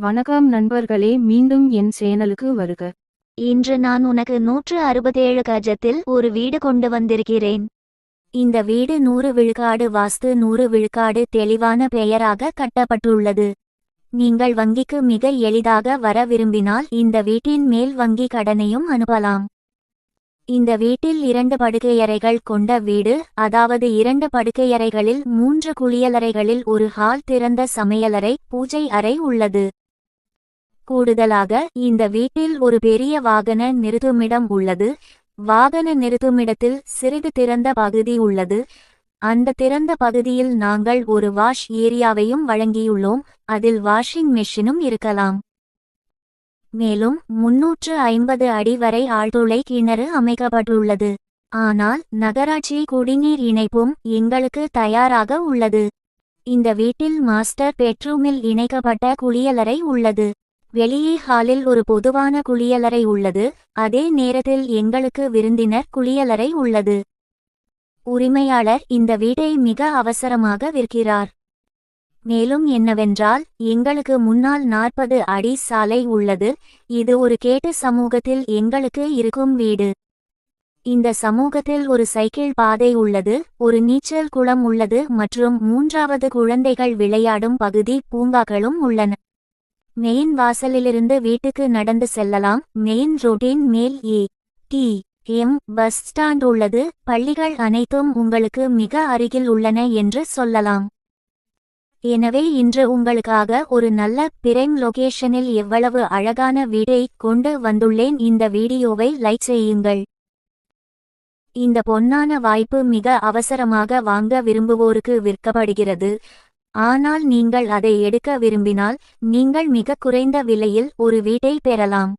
வணக்கம் நண்பர்களே மீண்டும் என் சேனலுக்கு வருக. இன்று நான் உனக்கு நூற்று அறுபத்தேழு கஜத்தில் ஒரு வீடு கொண்டு வந்திருக்கிறேன். இந்த வீடு நூறு விழுக்காடு வாஸ்து நூறு விழுக்காடு தெளிவான பெயராக கட்டப்பட்டுள்ளது. நீங்கள் வங்கிக்கு மிக எளிதாக வர விரும்பினால் இந்த வீட்டின் மேல் வங்கி கடனையும் அனுப்பலாம். இந்த வீட்டில் இரண்டு படுக்கையறைகள் கொண்ட வீடு அதாவது இரண்டு படுக்கையறைகளில் மூன்று குளியலறைகளில் ஒரு ஹால் திறந்த சமையலறை பூஜை அறை உள்ளது. கூடுதலாக இந்த வீட்டில் ஒரு பெரிய வாகன நிறுத்துமிடம் உள்ளது. வாகன நிறுத்துமிடத்தில் சிறிது திறந்த பகுதி உள்ளது. அந்த திறந்த பகுதியில் நாங்கள் ஒரு வாஷ் ஏரியாவையும் வழங்கியுள்ளோம். அதில் வாஷிங் மெஷினும் இருக்கலாம். மேலும் முன்னூற்று ஐம்பது அடி வரை ஆழ்துளை கிணறு அமைக்கப்பட்டுள்ளது. ஆனால் நகராட்சி குடிநீர் இணைப்பும் எங்களுக்கு தயாராக உள்ளது. இந்த வீட்டில் மாஸ்டர் பெட்ரூமில் இணைக்கப்பட்ட குளியலறை உள்ளது. வெளியே ஹாலில் ஒரு பொதுவான குளியலறை உள்ளது. அதே நேரத்தில் எங்களுக்கு விருந்தினர் குளியலறை உள்ளது. உரிமையாளர் இந்த வீட்டை மிக அவசரமாக விற்கிறார். மேலும் என்னவென்றால் எங்களுக்கு முன்னால் நாற்பது அடி சாலை உள்ளது. இது ஒரு கேட்டு சமூகத்தில் எங்களுக்கு இருக்கும் வீடு. இந்த சமூகத்தில் ஒரு சைக்கிள் பாதை உள்ளது ஒரு நீச்சல் குளம் உள்ளது மற்றும் மூன்றாவது குழந்தைகள் விளையாடும் பகுதி பூங்காக்களும் உள்ளன. மெயின் வாசலிலிருந்து வீட்டுக்கு நடந்து செல்லலாம். மெயின் ரோட்டின் மேல் A T M bus stand உள்ளது. பள்ளிகள் அனைத்தும் உங்களுக்கு மிக அருகில் உள்ளன என்று சொல்லலாம். எனவே இன்று உங்களுக்காக ஒரு நல்ல பிரைம் லொகேஷனில் எவ்வளவு அழகான வீடை கொண்டு வந்துள்ளேன். இந்த வீடியோவை லைக் செய்யுங்கள். இந்த பொன்னான வாய்ப்பு மிக அவசரமாக வாங்க விரும்புவோருக்கு விற்கப்படுகிறது. ஆனால் நீங்கள் அதை எடுக்க விரும்பினால் நீங்கள் மிக குறைந்த விலையில் ஒரு வீட்டை பெறலாம்.